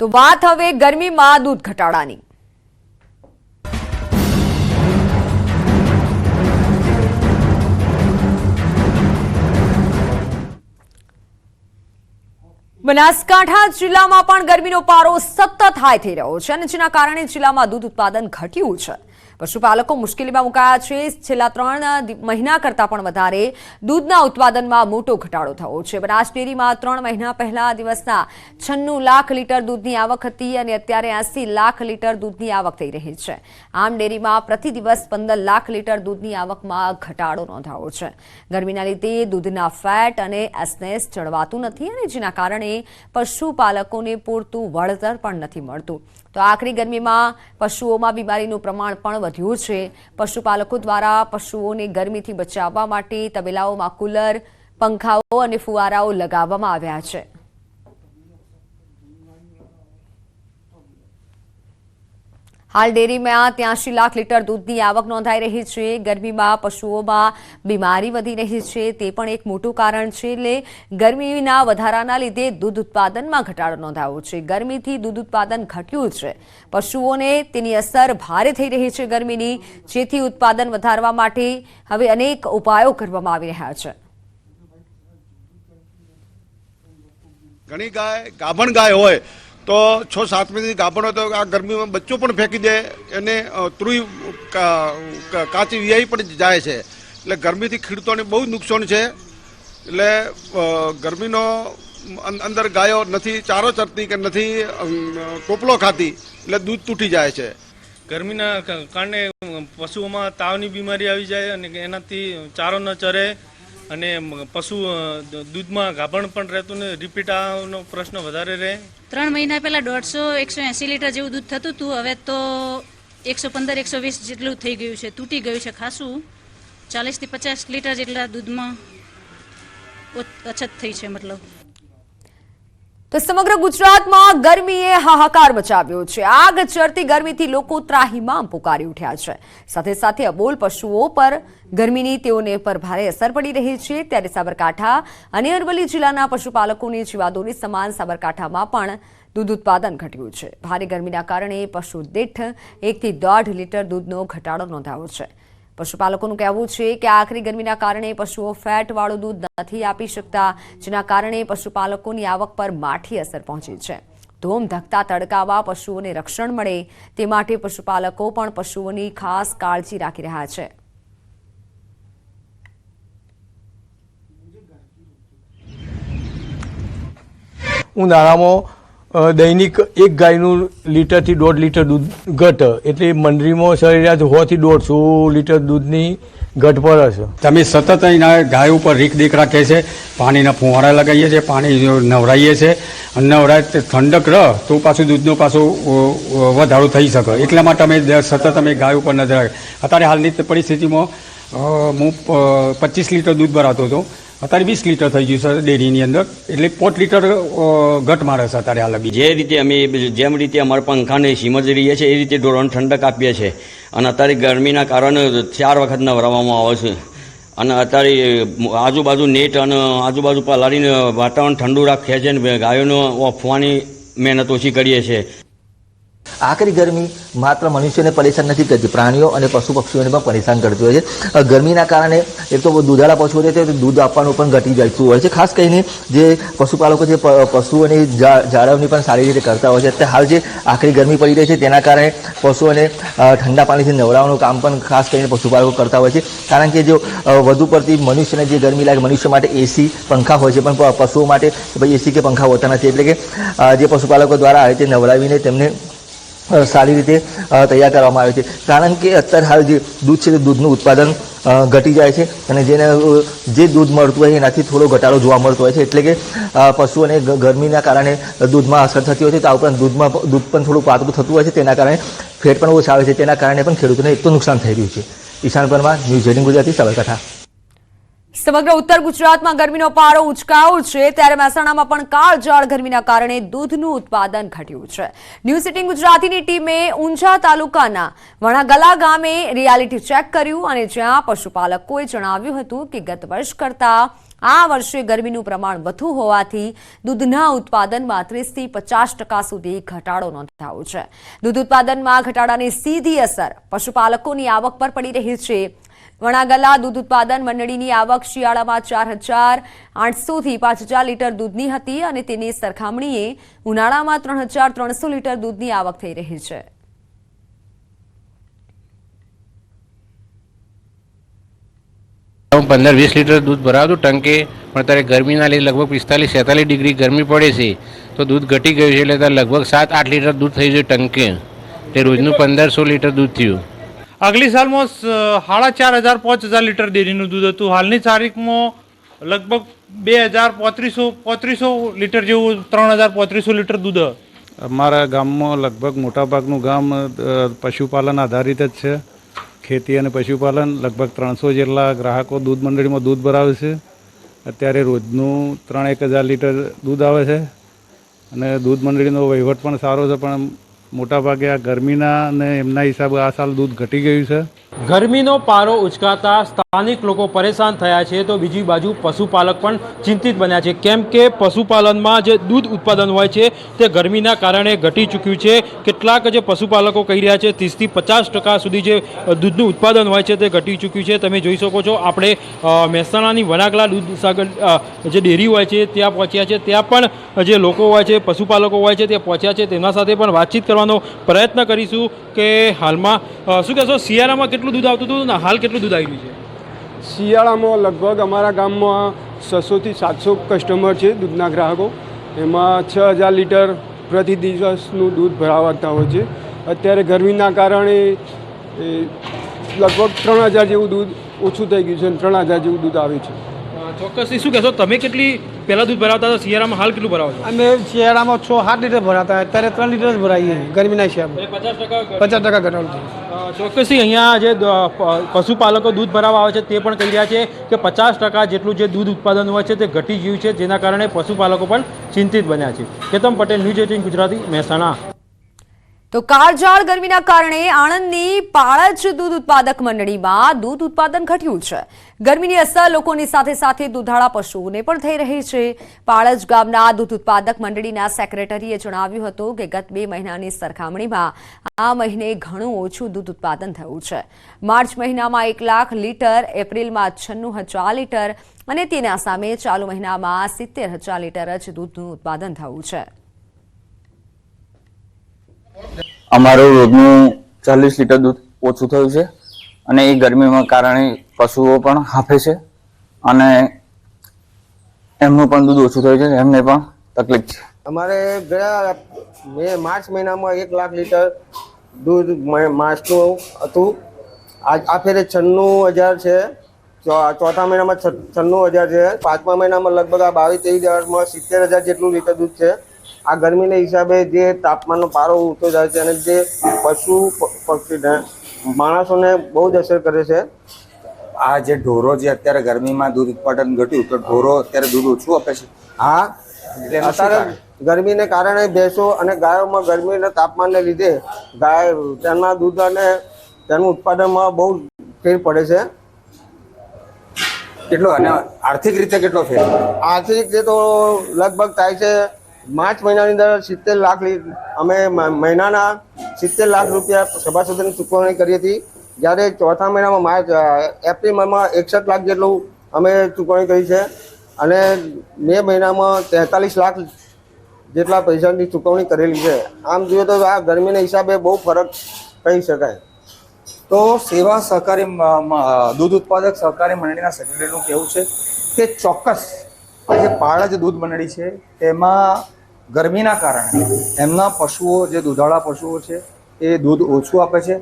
તો વાત હવે ગરમીમાં દૂધ ઘટાડાની બનાસકાંઠા જિલ્લામાં પણ ગરમીનો પારો સતત હાઈ થઈ રહ્યો છે અને જેના કારણે જિલ્લામાં દૂધ ઉત્પાદન ઘટ્યું છે. પશુપાલકો મુશ્કેલીમાં મુકાયા છે. છેલ્લા ત્રણ મહિના કરતાં પણ વધારે દૂધના ઉત્પાદનમાં મોટો ઘટાડો થયો છે. બનાસ ડેરીમાં ત્રણ મહિના પહેલા દિવસના છન્નું લાખ લીટર દૂધની આવક હતી અને અત્યારે એસી લાખ લીટર દૂધની આવક થઈ રહી છે. આમ ડેરીમાં પ્રતિ દિવસ પંદર લાખ લીટર દૂધની આવકમાં ઘટાડો નોંધાયો છે. ગરમીના લીધે દૂધના ફેટ અને એસનેસ ચડવાતું નથી અને જેના કારણે પશુપાલકોને પૂરતું વળતર પણ નથી મળતું. તો આખરી ગરમીમાં પશુઓમાં બીમારીનું પ્રમાણ પણ વધ્યું છે. પશુપાલકો દ્વારા પશુઓને ગરમીથી બચાવવા માટે તબેલાઓમાં કુલર, પંખાઓ અને ફુવારાઓ લગાવવામાં આવ્યા છે. હાલ ડેરીમાં ત્યાંસી લાખ લીટર દૂધની આવક નોંધાઈ રહી છે. ગરમીમાં પશુઓમાં બીમારી વધી રહી છે. તે પણ એક મોટું કારણ છે. એટલે ગરમીના વધારાના લીધે દૂધ ઉત્પાદનમાં ઘટાડો નોંધાયો છે. ગરમીથી દૂધ ઉત્પાદન ઘટ્યું છે. પશુઓને તેની અસર ભારે થઈ રહી છે ગરમીની, જેથી ઉત્પાદન વધારવા માટે હવે અનેક ઉપાયો કરવામાં આવી રહ્યા છે. ઘણી ગાય, ગાભણ ગાય હોય તો છ સાત મહિનાની ગાભણ તો આ ગરમીમાં બચ્ચો પણ ફેંકી દે, એને ત્રુઈ કાચી વિયાઈ પણ જાય છે. એટલે ગરમીથી ખેડૂતોને બહુ નુકસાન છે. એટલે ગરમીનો અંદર ગાયો નથી, ચારો ચરતી કે નથી ટોપલો ખાતી, એટલે દૂધ તૂટી જાય છે. ગરમીના કારણે પશુઓમાં તાવની બીમારી આવી જાય અને એનાથી ચારો ન ચરે અને પશુ દૂધમાં ગાભણ પણ રહેતું ને રિપીટ આનો પ્રશ્ન વધારે રહે. ત્રણ મહિના પહેલા દોઢસો એકસો એંસી લીટર જેવું દૂધ થતું હતું, હવે તો એકસો પંદર, એકસો વીસ જેટલું થઈ ગયું છે, તૂટી ગયું છે ખાસું. ચાલીસથી પચાસ લીટર જેટલા દૂધમાં અછત થઈ છે મતલબ. તો સમગ્ર ગુજરાતમાં ગરમીએ હાહાકાર મચાવ્યો છે. આગ ચરતી ગરમીથી લોકો ત્રાહીમામ પુકારી ઉઠ્યા છે. સાથે સાથે અબોલ પશુઓ પર ગરમીની તેઓને પર ભારે અસર પડી રહી છે. ત્યારે સાબરકાંઠા અને અરવલ્લી જિલ્લાના પશુપાલકોની જીવાદોની સમાન સાબરકાંઠામાં પણ દૂધ ઉત્પાદન ઘટ્યું છે. ભારે ગરમીના કારણે પશુ દીઠ એકથી દોઢ લીટર દૂધનો ઘટાડો નોંધાયો છે. પશુપાલકોનું કહેવું છે કે આખરી ગરમીના કારણે પશુઓ ફેટવાળું દૂધ નથી આપી શકતા, જેના કારણે પશુપાલકોની આવક પર માઠી અસર પહોંચી છે. ધોમ ધકતા તડકાવા પશુઓને રક્ષણ મળે, તે માટે પશુપાલકો પણ પશુઓની ખાસ કાળજી રાખી રહ્યા છે. ઉનાળામાં દૈનિક એક ગાયનું લીટરથી દોઢ લીટર દૂધ ઘટ. એટલે મંડળીમાં સરેરાશ હોથી દોઢસો લીટર દૂધની ઘટ પર હશે. તમે સતત અહીંના ગાય ઉપર રીક દેખ રાખે છે, પાણીના ફુવારા લગાવીએ છીએ, પાણી નવરાઈએ છીએ, અને નવરાય ઠંડક રહ તો પાછું દૂધનો પાછો વધારો થઈ શકે. એટલા માટે અમે સતત અમે ગાય ઉપર નજર અત્યારે હાલની પરિસ્થિતિમાં હું પચીસ લીટર દૂધ ભરાતો હતો. અત્યારે વીસ લીટર થઈ ગયું સર ડેરીની અંદર. એટલે પોત લીટર ઘટ મારે છે અત્યારે હાલ જે રીતે અમે જેમ રીતે અમારા પંખાને સીમજરીએ છીએ, એ રીતે ઢોરણ ઠંડક આપીએ છીએ. અને અત્યારે ગરમીના કારણે ચાર વખત નવરાવવામાં આવે છે. અને અત્યારે આજુબાજુ નેટ અને આજુબાજુ પલાળીને વાતાવરણ ઠંડુ રાખીએ છીએ અને ગાયોનો ઓફવાની મહેનત ઓછી કરીએ છીએ. આકરી ગરમી માત્ર મનુષ્યને પરેશાન નથી કરતી, પ્રાણીઓ અને પશુ પક્ષીઓને પણ પરેશાન કરતી હોય છે. ગરમીના કારણે એક તો દૂધાળા પશુઓ છે તે દૂધ આપવાનું પણ ઘટી જતું હોય છે. ખાસ કરીને જે પશુપાલકો છે પશુઓની જાળવણી પણ સારી રીતે કરતા હોય છે. અત્યારે હાલ જે આકરી ગરમી પડી રહી છે, તેના કારણે પશુઓને ઠંડા પાણીથી નવડાવવાનું કામ પણ ખાસ કરીને પશુપાલકો કરતા હોય છે. કારણ કે જો વધુ પડતી મનુષ્યને જે ગરમી લાગે, મનુષ્ય માટે એસી પંખા હોય છે, પણ પશુઓ માટે એસી કે પંખા હોતા નથી. એટલે કે જે પશુપાલકો દ્વારા આવે તે નવડાવીને તેમને સારી રીતે તૈયાર કરવામાં આવે છે. કારણ કે અત્યારે હાલ જે દૂધ છે તે દૂધનું ઉત્પાદન ઘટી જાય છે અને જેને જે દૂધ મળતું હોય એનાથી થોડો ઘટાડો જોવા મળતો હોય છે. એટલે કે પશુઓને ગરમીના કારણે દૂધમાં અસર થતી હોય છે. તો આ ઉપરાંત દૂધમાં દૂધ પણ થોડું પાતળું થતું હોય છે. તેના કારણે ફેટ પણ ઓછા આવે છે. તેના કારણે પણ ખેડૂતોને એટલું નુકસાન થઈ રહ્યું છે. Ishan Parmar, news eighteen Gujarati, Sabarkantha. સમગ્ર ઉત્તર ગુજરાતમાં ગરમીનો પારો ઉચકાયો છે, ત્યારે મહેસાણામાં પણ કાળજાળ ગરમીના કારણે દૂધનું ઉત્પાદન ઘટ્યું છે. ન્યૂ સિટી ગુજરાતીની ટીમે ઊંઝા તાલુકાના વણાગલા ગામે રિયાલિટી ચેક કર્યું અને જ્યાં પશુપાલકોએ જણાવ્યું હતું કે ગત વર્ષ કરતા આ વર્ષે ગરમીનું પ્રમાણ વધુ હોવાથી દૂધના ઉત્પાદનમાં ત્રીસથી પચાસ ટકા સુધી ઘટાડો નોંધાયો છે. દૂધ ઉત્પાદનમાં ઘટાડાની સીધી અસર પશુપાલકોની આવક પર પડી રહી છે. વણાગલા દૂધ ઉત્પાદન મંડળીની આવક શિયાળામાં ચાર હજાર આઠસોથી પાંચ હજાર લીટર દૂધની હતી અને તેની સરખામણીએ ઉનાળામાં ત્રણ હજાર ત્રણસો લીટર દૂધની આવક થઈ રહી છે. હું પંદર વીસ લીટર દૂધ ભરાવતું ટંકે, પણ ત્યારે ગરમીના લીધે લગભગ પિસ્તાલીસ, છેતાલીસ ડિગ્રી ગરમી પડે છે. તો દૂધ ઘટી ગયું છે એટલે લગભગ સાત, આઠ લીટર દૂધ થઈ ગયું ટંકે. તે રોજનું પંદરસો લીટર દૂધ થયું. આગલી સાલમાં સાડા ચાર હજાર પાંચ હજાર લીટર ડેરીનું દૂધ હતું. હાલની તારીખમાં લગભગ બે હજાર પોત્રીસો પોત્રીસો લીટર જેવું, ત્રણ હજાર પોત્રીસો લીટર દૂધ. અમારા ગામમાં લગભગ મોટાભાગનું ગામ પશુપાલન આધારિત જ છે. ખેતી અને પશુપાલન લગભગ ત્રણસો જેટલા ગ્રાહકો દૂધ મંડળીમાં દૂધ ભરાવે છે. અત્યારે રોજનું ત્રણ એક હજાર લીટર દૂધ આવે છે. અને દૂધ મંડળીનો વહીવટ પણ સારો છે, પણ મોટાભાગે આ ગરમીના અને એમના હિસાબે આ સાલ દૂધ ઘટી ગયું છે. ગરમીનો પારો ઉચકાતા સ્થાનિક લોકો પરેશાન થયા છે તો બીજી બાજુ પશુપાલક પણ ચિંતિત બન્યા છે. કેમ કે પશુપાલનમાં જે દૂધ ઉત્પાદન હોય છે તે ગરમીના કારણે ઘટી ચૂક્યું છે. કેટલાક જે પશુપાલકો કહી રહ્યા છે, ત્રીસથી પચાસ ટકા સુધી જે દૂધનું ઉત્પાદન હોય છે તે ઘટી ચૂક્યું છે. તમે જોઈ શકો છો, આપણે મહેસાણાની વનાગલા દૂધ સાગર જે ડેરી હોય છે, ત્યાં પહોંચ્યા છે. ત્યાં પણ જે લોકો હોય છે, પશુપાલકો હોય છે, તે પહોંચ્યા છે. તેમના સાથે પણ વાતચીત કરવાનો પ્રયત્ન કરીશું કે હાલમાં શું કહેશો શિયાળામાં કેટલું દૂધ આવતું હતું ને હાલ કેટલું દૂધ આવી રહ્યું છે? શિયાળામાં લગભગ અમારા ગામમાં છસોથી સાતસો કસ્ટમર છે દૂધના ગ્રાહકો. એમાં છ હજાર લીટર પ્રતિ દિવસનું દૂધ ભરાવતા હોય છે. અત્યારે ગરમીના કારણે લગભગ ત્રણ હજાર જેવું દૂધ ઓછું થઈ ગયું છે અને ત્રણ હજાર જેવું દૂધ આવે છે. ચોક્કસથી શું કહેશો તમે કેટલી પહેલાં દૂધ ભરાવતા હતા શિયાળામાં હાલ કેટલું ભરાવો છો? અમે શિયાળામાં છ સાત લીટર ભરાતા અત્યારે ત્રણ લીટર જ ભરાઈએ ગરમીના હિસાબે. પચાસ ટકા પચાસ ટકા ઘટાડો થયો ચોક્કસથી અહીંયા જે પશુપાલકો દૂધ ભરાવવા આવે છે તે પણ કહી રહ્યા છે કે પચાસ ટકા જેટલું જે દૂધ ઉત્પાદન હોય છે તે ઘટી ગયું છે જેના કારણે પશુપાલકો પણ ચિંતિત બન્યા છે. Ketan Patel news eighteen Gujarati Mahesana. તો કાળઝાળ ગરમીના કારણે આણંદની પાળજ દૂધ ઉત્પાદક મંડળીમાં દૂધ ઉત્પાદન ઘટ્યું છે. ગરમીની અસર લોકોની સાથે સાથે દૂધાળા પશુઓને પણ થઈ રહી છે. પાળજ ગામના દૂધ ઉત્પાદક મંડળીના સેક્રેટરીએ જણાવ્યું હતું કે ગત બે મહિનાની સરખામણીમાં આ મહિને ઘણું ઓછું દૂધ ઉત્પાદન થયું છે. માર્ચ મહિનામાં એક લાખ લીટર, એપ્રિલમાં છન્નું હજાર લીટર અને તેના સામે ચાલુ મહિનામાં સિત્તેર હજાર લીટર જ દૂધનું ઉત્પાદન થયું છે. અમારું રોજનું ચાલીસ લીટર દૂધ ઓછું થયું છે અને એ ગરમીમાં કારણે પશુઓ પણ હાંફે છે અને એમનું પણ દૂધ ઓછું થયું છે, એમને પણ તકલીફ છે. અમારે ગયા મે માર્ચ મહિનામાં એક લાખ લીટર દૂધ માસનું હતું. આજ આ ફેરે છન્નું હજાર છે ચોથા મહિનામાં છન્નું હજાર છે. પાંચમા મહિનામાં લગભગ આ બાવીસ, ત્રેવીસ હજારમાં સિત્તેર હજાર જેટલું લીટર દૂધ છે. આ ગરમીના હિસાબે જે તાપમાનનો પારો ઊંચો જાય છે અને જે પશુ પક્ષીને માણસોને બહુ જ અસર કરે છે. આ જે ઢોરો જે અત્યારે ગરમીમાં દૂધ ઉત્પાદન ઘટ્યું તો ઢોરો અત્યારે દૂધ ઓછું આપે છે? હા. એટલે અત્યારે ગરમીને કારણે ભેંસો અને ગાયોમાં ગરમીના તાપમાનને લીધે ગાય તેના દૂધ અને તેનું ઉત્પાદનમાં બહુ ફેર પડે છે. કેટલો અને આર્થિક રીતે કેટલો ફેર? આર્થિક રીતે તો લગભગ થાય છે માર્ચ મહિનાની અંદર સિત્તેર લાખ અમે મહિનાના સિત્તેર લાખ રૂપિયા સભાસદોની ચૂકવણી કરી હતી. જ્યારે ચોથા મહિનામાં માર્ચ એપ્રિલ મહિનામાં એકસઠ લાખ જેટલું અમે ચૂકવણી કરી છે. અને મે મહિનામાં તેતાલીસ લાખ જેટલા પૈસાની ચૂકવણી કરેલી છે. આમ જોઈએ તો આ ગરમીના હિસાબે બહુ ફરક કહી શકાય. તો સેવા સહકારી દૂધ ઉત્પાદક સહકારી મંડળીના સેક્રેટરીનું કહેવું છે કે ચોક્કસ જે પાળજ દૂધ મંડળી છે, તેમાં ગરમીના કારણે એમના પશુઓ જે દૂધાળા પશુઓ છે એ દૂધ ઓછું આપે છે.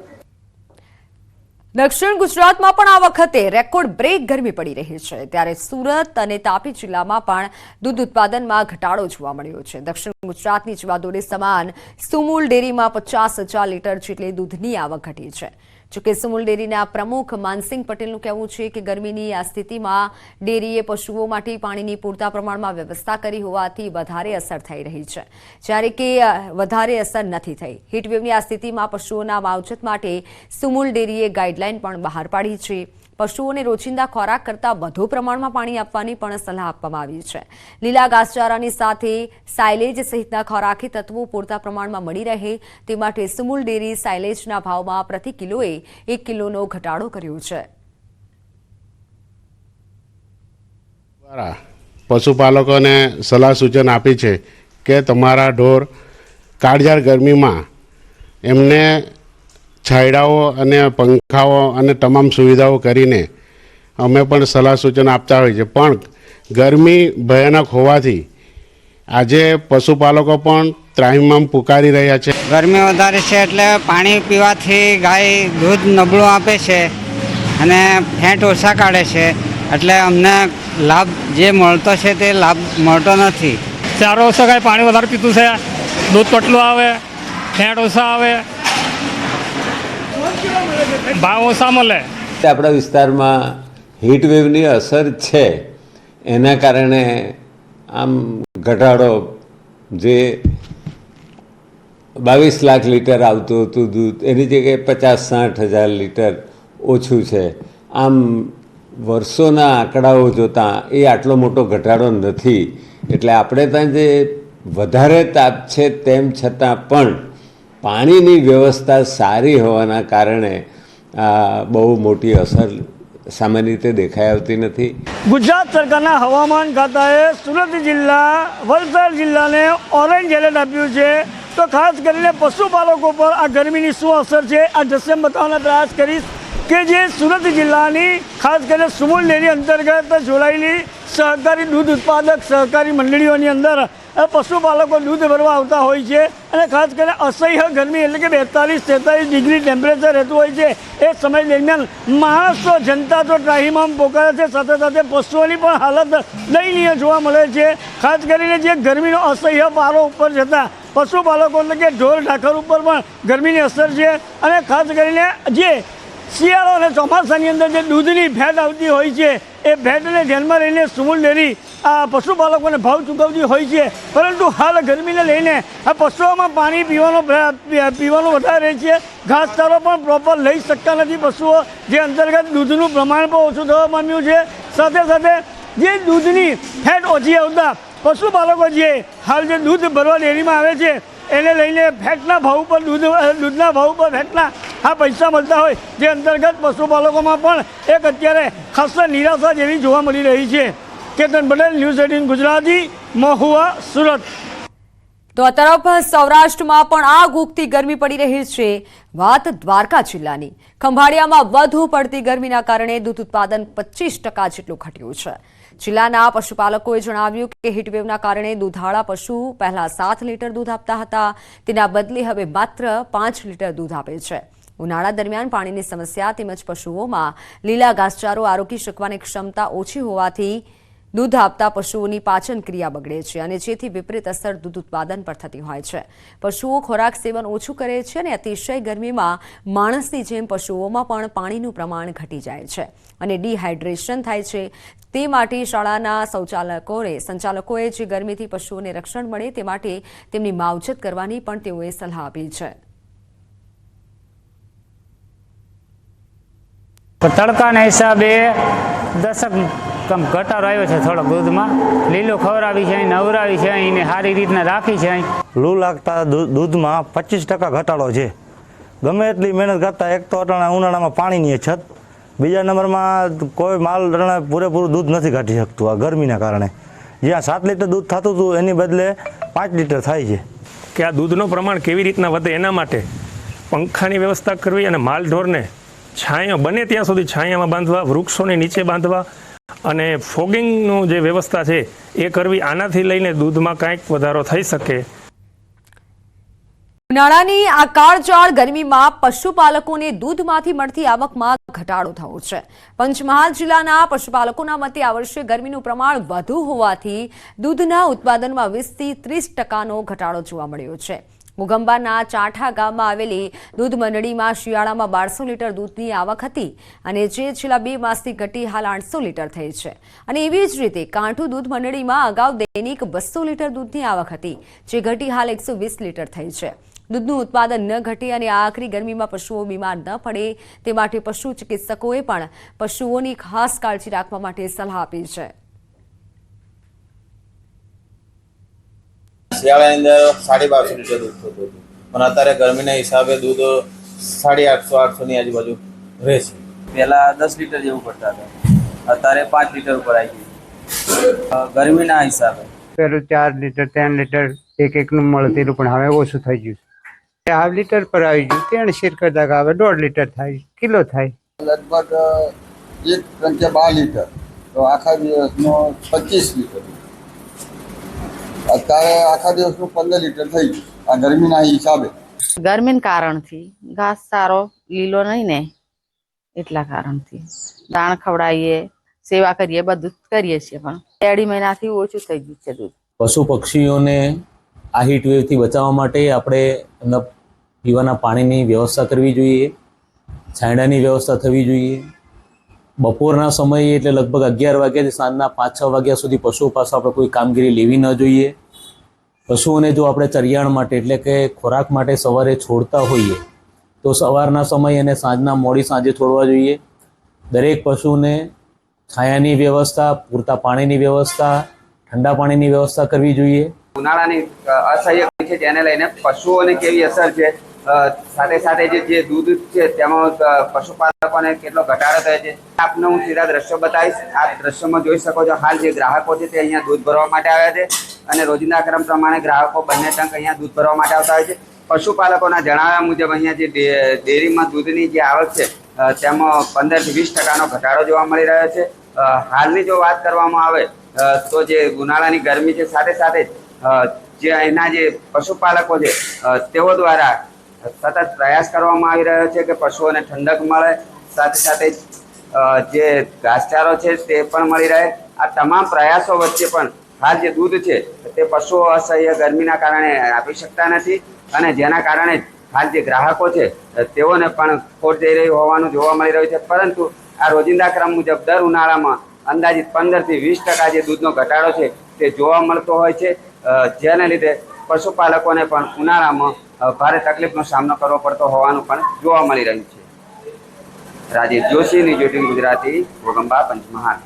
દક્ષિણ ગુજરાતમાં પણ આ વખતે રેકોર્ડ બ્રેક ગરમી પડી રહી છે. ત્યારે સુરત અને તાપી જિલ્લામાં પણ દૂધ ઉત્પાદનમાં ઘટાડો જોવા મળ્યો છે. દક્ષિણ ગુજરાતની જીવાદોરી સમાન સુમૂલ ડેરીમાં પચાસ હજાર લીટર જેટલી દૂધની આવક ઘટી છે. જોકે સુમૂલ ડેરીના પ્રમુખ માનસિંહ પટેલનું કહેવું છે કે ગરમીની આ સ્થિતિમાં ડેરીએ પશુઓ માટે પાણીની પૂરતા પ્રમાણમાં વ્યવસ્થા કરી હોવાથી વધારે અસર થઈ રહી છે. જ્યારે કે વધારે અસર નથી થઈ. હીટવેવની આ સ્થિતિમાં પશુઓના માવજત માટે સુમૂલ ડેરીએ ગાઈડલાઈન પણ બહાર પાડી છે. પશુઓને રોજિંદા ખોરાક કરતાં વધુ પ્રમાણમાં પાણી આપવાની પણ સલાહ આપવામાં આવી છે. લીલા ઘાસચારાની સાથે સાયલેજ સહિતના ખોરાકી તત્વો પૂરતા પ્રમાણમાં મળી રહે તે માટે સુમુલ ડેરી સાયલેજના ભાવમાં પ્રતિ કિલોએ એક કિલોનો ઘટાડો કર્યો છે. પશુપાલકોને સલાહ સૂચન આપી છે કે તમારા ઢોર કાળઝાળ ગરમીમાં એમને છાંયડાઓ અને પંખાઓ અને તમામ સુવિધાઓ કરીને અમે પણ સલાહ સૂચન આપતા હોઈએ છીએ. પણ ગરમી ભયાનક હોવાથી આજે પશુપાલકો પણ ત્રાહિમામ પુકારી રહ્યા છે. ગરમી વધારે છે એટલે પાણી પીવાથી ગાય દૂધ નબળું આપે છે અને ફેટ ઓછા કાઢે છે. એટલે અમને લાભ જે મળતો છે તે લાભ મળતો નથી. ચારો ઓછો ગાય પાણી વધારે પીતું છે. દૂધ પટલું આવે ફેટ ઓછા આવે ભાવ ઓછા મળે આપણા વિસ્તારમાં હીટ વેવની અસર છે. એના કારણે આમ ઘટાડો જે બાવીસ લાખ લીટર આવતું હતું દૂધ, એની જગ્યાએ પચાસ સાઠ હજાર લીટર ઓછું છે. આમ વર્ષોના આંકડાઓ જોતાં એ આટલો મોટો ઘટાડો નથી. એટલે આપણે ત્યાં જે વધારે તાપ છે તેમ છતાં પણ પાણીની વ્યવસ્થા સારી હોવાના કારણે બહુ મોટી અસર સામાન્ય રીતે દેખાઈ આવતી નથી. ગુજરાત સરકારના હવામાન ખાતાએ સુરત જિલ્લા, વલસાડ જિલ્લાને ઓરેન્જ એલર્ટ આપ્યું છે. તો ખાસ કરીને પશુપાલકો પર આ ગરમીની શું અસર છે? આ દ્રશ્ય બતાવવાનો પ્રયાસ કરીશ. કે જે સુરત જિલ્લાની ખાસ કરીને સુમુલ ડેરી અંતર્ગત જોડાયેલી સહકારી દૂધ ઉત્પાદક સહકારી મંડળીઓની અંદર પશુપાલકો દૂધ ભરવા આવતા હોય છે અને ખાસ કરીને અસહ્ય ગરમી એટલે કે બેતાલીસ તેતાલીસ ડિગ્રી ટેમ્પરેચર રહેતું હોય છે. એ સમય દરમિયાન માણસો જનતા તો ત્રાહિમામ પોકારે છે. સાથે સાથે પશુઓની પણ હાલત દયનીય જોવા મળે છે. ખાસ કરીને જે ગરમીનો અસહ્ય પારો ઉપર જતાં પશુપાલકો એટલે કે ઢોર ઢાખર ઉપર પણ ગરમીની અસર છે. અને ખાસ કરીને જે શિયાળો અને ચોમાસાની અંદર જે દૂધની ભેટ આવતી હોય છે, એ ભેટને ધ્યાનમાં લઈને સુમૂલ ડેરી આ પશુપાલકોને ભાવ ચૂકવતી હોય છે. પરંતુ હાલ ગરમીને લઈને આ પશુઓમાં પાણી પીવાનો પીવાનું વધારે છે. ઘાસચારો પણ પ્રોપર લઈ શકતા નથી પશુઓ, જે અંતર્ગત દૂધનું પ્રમાણ પણ ઓછું થવા માંડ્યું છે. સાથે સાથે જે દૂધની ફેટ ઓછી આવતા પશુપાલકો જે હાલ જે દૂધ ભરવા ડેરીમાં આવે છે, એને લઈને ફેટના ભાવ પર દૂધ, દૂધના ભાવ પર ફેટના આ પૈસા મળતા હોય જે અંતર્ગત પશુપાલકોમાં પણ એક અત્યારે ખાસ નિરાશા જેવી જોવા મળી રહી છે. Ketan Patel, news eighteen Gujarati, Mahuva, Surat. તો આ તરફ સૌરાષ્ટ્રમાં પણ આગ ઉગતી ગરમી પડી રહી છે. વાત દ્વારકા જિલ્લાની. ખંભાળિયામાં વધુ પડતી ગરમીના કારણે દૂધ ઉત્પાદન પચીસ ટકા જેટલું ઘટ્યું છે. જિલ્લાના પશુપાલકોએ જણાવ્યું કે હીટવેવના કારણે દૂધાળા પશુ પહેલા સાત લીટર દૂધ આપતા હતા, તેના બદલે હવે માત્ર પાંચ લીટર દૂધ આપે છે. ઉનાળા દરમિયાન પાણીની સમસ્યા તેમજ પશુઓમાં લીલા ઘાસચારો આરોગી શકવાની ક્ષમતા ઓછી હોવાથી દૂધ આપતા પશુઓની પાચન ક્રિયા બગડે છે અને જેથી વિપરીત અસર દૂધ ઉત્પાદન પર થતી હોય છે. પશુઓ ખોરાક સેવન ઓછું કરે છે અને અતિશય ગરમીમાં માણસની જેમ પશુઓમાં પણ પાણીનું પ્રમાણ ઘટી જાય છે અને ડિહાઇડ્રેશન થાય છે. તે માટે શાળાના શૌચાલકોએ સંચાલકોએ જે ગરમીથી પશુઓને રક્ષણ મળે તે માટે તેમની માવજત કરવાની પણ તેઓએ સલાહ આપી છે. તડકાના હિસાબે દશક કમ ઘટાડો આવ્યો છે થોડોક દૂધમાં. લીલો ખવડાવી છે અહીં નવરાવી છે અહીં ને સારી રીતના રાખી છે અહીં. લૂ લાગતા દૂધમાં પચીસ ટકા ઘટાડો છે. ગમે એટલી મહેનત કરતાં એક તો અટાણા ઉનાળામાં પાણીની છત. બીજા નંબરમાં કોઈ માલ અટાણે પૂરેપૂરું દૂધ નથી કાઢી શકતું આ ગરમીના કારણે. જ્યાં સાત લીટર દૂધ થતું હતું એની બદલે પાંચ લીટર થાય છે. કે આ દૂધનું પ્રમાણ કેવી રીતના વધે એના માટે? પંખાની વ્યવસ્થા કરવી અને માલ ઢોરને છાંયો, બને ત્યાં સુધી છાંયામાં બાંધવા, વૃક્ષોની નીચે બાંધવા અને ફોગિંગનું જે વ્યવસ્થા છે એ કરવી, આનાથી લઈને દૂધમાં કાંઈક વધારો થઈ શકે. ઉનાળાની આ કાળજાળ ગરમીમાં પશુપાલકોને દૂધમાંથી મળતી આવકમાં ઘટાડો થયો છે. પંચમહાલ જિલ્લાના પશુપાલકોના મતે આ વર્ષે ગરમીનું પ્રમાણ વધુ હોવાથી દૂધના ઉત્પાદનમાં વીસથી ત્રીસ ટકાનો ઘટાડો જોવા મળ્યો છે. મુગંબાના ચાંઠા ગામમાં આવેલી દૂધ મંડળીમાં શિયાળામાં બારસો લીટર દૂધની આવક હતી અને જે છેલ્લા બે માસથી ઘટી હાલ આઠસો લીટર થઈ છે. અને એવી જ રીતે કાંઠું દૂધ મંડળીમાં અગાઉ દૈનિક બસો લીટર દૂધની આવક હતી, જે ઘટી હાલ એકસો વીસ લીટર થઈ છે. દૂધનું ઉત્પાદન ન ઘટે અને આખરી ગરમીમાં પશુઓ બીમાર ન પડે, તે માટે પશુ ચિકિત્સકોએ પણ પશુઓની ખાસ કાળજી રાખવા માટે સલાહ આપી છે. શિયાળાની અંદર સાડી બારસો લીટર દૂધ થતું હતું. પણ અત્યારે ગરમીના હિસાબે દૂધ સાડી આઠસો આઠસોની આજુબાજુ રહે છે પહેલાં દસ લીટર જેવું પડતા હતા. અત્યારે પાંચ લીટર ઉપર આવી ગયું ગરમીના હિસાબે. પહેલું ચાર લીટર ત્રણ લીટર એક એકનું મળતી પણ હવે ઓછું થઈ ગયું છે. હાફ લીટર પર આવી ગયું. ત્રણ શેર કરતા હવે દોઢ લીટર થાય કિલો થાય. લગભગ એક બાર લીટર. તો આખા દિવસનો પચીસ લીટર. અત્યારે આખા દિવસનું પંદર લીટર થઈ ગયું. આ ગરમીના હિસાબે. ગરમીના કારણથી ઘાસ સારો લીલો નહીં ને એટલા કારણથી. દાણ ખવડાવીએ સેવા કરીએ બધું કરીએ છીએ પણ. અઢી મહિનાથી ઓછું થઈ ગયું છે દૂધ. પશુ પક્ષીઓને આ હીટ વેવથી બચાવવા માટે આપણે એમના પીવાના પાણીની વ્યવસ્થા કરવી જોઈએ છાંયડાની વ્યવસ્થા થવી જોઈએ. બપોરના સમયે એટલે લગભગ અગિયાર વાગ્યાથી સાંજના પાંચ છ વાગ્યા સુધી પશુઓ પાસે આપણે કોઈ કામગીરી લેવી ન જોઈએ. પશુઓને જો આપણે ચરિયાણ માટે, એટલે કે ખોરાક માટે સવારે છોડતા હોઈએ, તો સવારના સમય અને સાંજના મોડી સાંજે છોડવા જોઈએ. દરેક પશુને છાયાની વ્યવસ્થા, પૂરતા પાણીની વ્યવસ્થા, ઠંડા પાણીની વ્યવસ્થા કરવી જોઈએ. ઉનાળાની અસહ્ય છે તેને લઈને પશુઓને કેવી અસર છે? સાથે સાથે જે જે દૂધ છે, તેમાં પશુપાલકોને કેટલો ઘટાડો થયો છે. આપને હું સીધા દ્રશ્યો બતાવીશ. આ દ્રશ્યોમાં જોઈ શકો છો, હાલ જે ગ્રાહકો છે તે અહીંયા દૂધ ભરવા માટે આવ્યા છે અને રોજિંદા ક્રમ પ્રમાણે ગ્રાહકો બંને ટંક અહીંયા દૂધ ભરવા માટે આવતા હોય છે. પશુપાલકોના જણાવ્યા મુજબ અહીંયા જે ડેરીમાં દૂધની જે આવક છે તેમાં પંદરથી વીસ ટકાનો ઘટાડો જોવા મળી રહ્યો છે. હાલની જો વાત કરવામાં આવે તો જે ઉનાળાની ગરમી છે, સાથે સાથે જે અહીંના જે પશુપાલકો છે તેઓ દ્વારા સતત પ્રયાસ કરવામાં આવી રહ્યો છે કે પશુઓને ઠંડક મળે. સાથે સાથે જે ઘાસચારો છે તે પણ મળી રહે. આ તમામ પ્રયાસો વચ્ચે પણ હાલ જે દૂધ છે, તે પશુઓ અસહ્ય ગરમીના કારણે આપી શકતા નથી અને જેના કારણે હાલ જે ગ્રાહકો છે, તેઓને પણ ખોટ જઈ રહી હોવાનું જોવા મળી રહ્યું છે. પરંતુ આ રોજિંદા ક્રમ મુજબ દર ઉનાળામાં અંદાજિત પંદરથી વીસ ટકા જે દૂધનો ઘટાડો છે તે જોવા મળતો હોય છે. જેને લીધે પશુપાલકોને પણ ઉનાળામાં ભારે તકલીફનો સામનો કરવો પડતો હોવાનું પણ જોવા મળી રહ્યું છે. રાજીવ જોશી ન્યૂઝ ગુજરાતી ભોગંબા પંચમહાલ.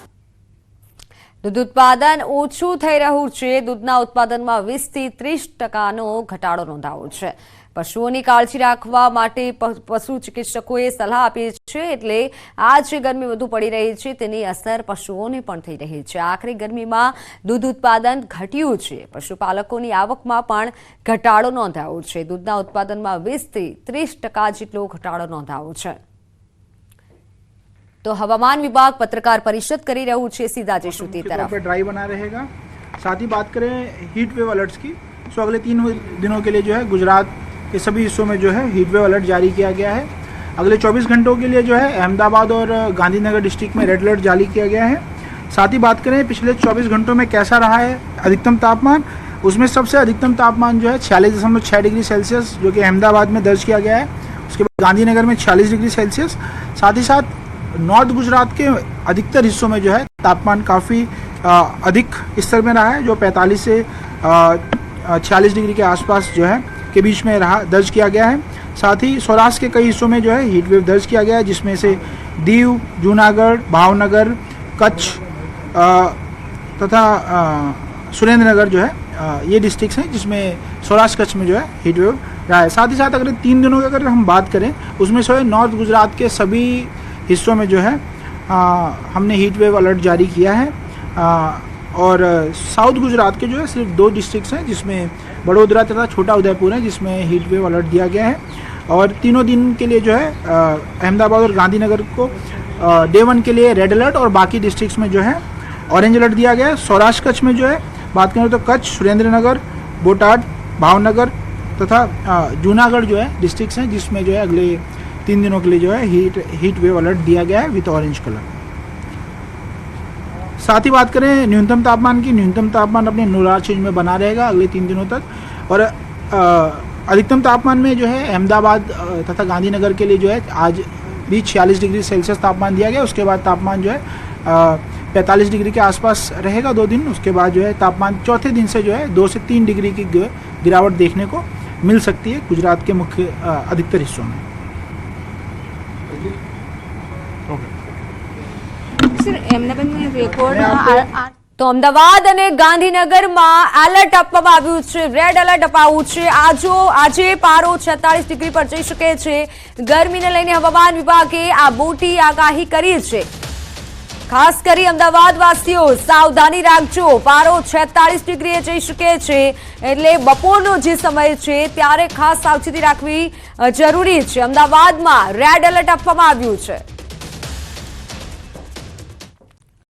દૂધ ઉત્પાદન ઓછું થઈ રહ્યું છે. દૂધના ઉત્પાદનમાં વીસથી ત્રીસ ટકાનો ઘટાડો નોંધાયો છે. પશુઓની કાળજી રાખવા માટે પ- પશુ ચિકિત્સકોએ સલાહ આપી છે એટલે આ જે ગરમી વધુ પડી રહી છે તેની અસર પશુઓને પણ થઈ રહી છે આખરી ગરમીમાં દૂધ ઉત્પાદન ઘટ્યું છે પશુપાલકોની આવકમાં પણ ઘટાડો નોંધાયો છે દૂધના ઉત્પાદનમાં વીસથી ત્રીસ ટકા જેટલો ઘટાડો નોંધાયો છે તો હવામાન વિભાગ પત્રકાર પરિષદ કરી રહ્યું છે સીધા જઈશું તે તરફ पे ड्राई बना रहेगा साथ ही बात करें हीट वेव अलर्ट्स की तो अगले तीन दिनों के लिए जो है गुजरात के सभी हिस्सों में जो है हीट वेव अलर्ट जारी किया गया है। अगले 24 घंटों के लिए जो है अहमदाबाद और गांधीनगर डिस्ट्रिक्ट में रेड अलर्ट जारी किया गया है। साथ ही बात करें, पिछले 24 घंटों में कैसा रहा है अधिकतम तापमान? उसमें सबसे अधिकतम तापमान जो है छियालीस दशमलव छः डिग्री सेल्सियस, जो कि अहमदाबाद में दर्ज किया गया है। उसके बाद गांधीनगर में छियालीस डिग्री सेल्सियस। साथ ही साथ नॉर्थ गुजरात के अधिकतर हिस्सों में जो है तापमान काफ़ी अधिक स्तर में रहा है, जो 45 से छियालीस डिग्री के आसपास जो है के बीच में रहा दर्ज किया गया है। साथ ही सौराष्ट्र के कई हिस्सों में जो है हीट वेव दर्ज किया गया है जिसमें से दीव जूनागढ़ भावनगर कच्छ तथा सुरेंद्रनगर जो है अ, ये डिस्ट्रिक्ट्स हैं जिसमें सौराष्ट्र कच्छ में जो है हीट वेव रहा है। साथ ही साथ अगर तीन दिनों की अगर हम बात करें उसमें से नॉर्थ गुजरात के सभी हिस्सों में जो है आ, हमने हीट वेव अलर्ट जारी किया है। आ, और साउथ गुजरात के जो है सिर्फ़ दो डिस्ट्रिक्ट्स हैं, जिसमें बड़ोदरा तथा छोटा उदयपुर है, जिसमें हीट वेव अलर्ट दिया गया है। और तीनों दिन के लिए जो है अहमदाबाद और गांधीनगर को डे वन के लिए रेड अलर्ट और बाकी डिस्ट्रिक्ट्स में जो है ऑरेंज अलर्ट दिया गया है। सौराष्ट्र कच्छ में जो है, बात करें तो कच्छ, सुरेंद्रनगर, बोटाड, भावनगर तथा जूनागढ़ जो है डिस्ट्रिक्ट्स हैं, जिसमें जो है अगले तीन दिनों के लिए जो है हीट हीट वेव अलर्ट दिया गया है विथ ऑरेंज कलर साथ ही बात करें, न्यूनतम तापमान की, न्यूनतम तापमान अपने नूरार चेंज में बना रहेगा अगले तीन दिनों तक। और अधिकतम तापमान में जो है, अहमदाबाद तथा गांधीनगर के लिए जो है, आज भी छियालीस डिग्री सेल्सियस तापमान दिया गया। उसके बाद तापमान जो है पैंतालीस डिग्री के आसपास रहेगा दो दिन। उसके बाद जो है, तापमान चौथे दिन से जो है, दो से तीन डिग्री की गिरावट देखने को मिल सकती है गुजरात के मुख्य अधिकतर हिस्सों में। તો અમદાવાદ અને ગાંધીનગરમાં એલર્ટ આપવામાં આવ્યું છે રેડ એલર્ટ અપાવું છે. આજો આજે પારો છેતાલીસ ડિગ્રી પર જઈ શકે છે. ગરમીને લઈને હવામાન વિભાગે આ મોટી આગાહી કરી છે. ખાસ કરી અમદાવાદ વાસીઓ સાવધાની રાખજો. પારો છેતાળીસ ડિગ્રીએ જઈ શકે છે. એટલે બપોરનો જે સમય છે, ત્યારે ખાસ સાવચેતી રાખવી જરૂરી છે. અમદાવાદમાં રેડ એલર્ટ આપવામાં આવ્યું છે.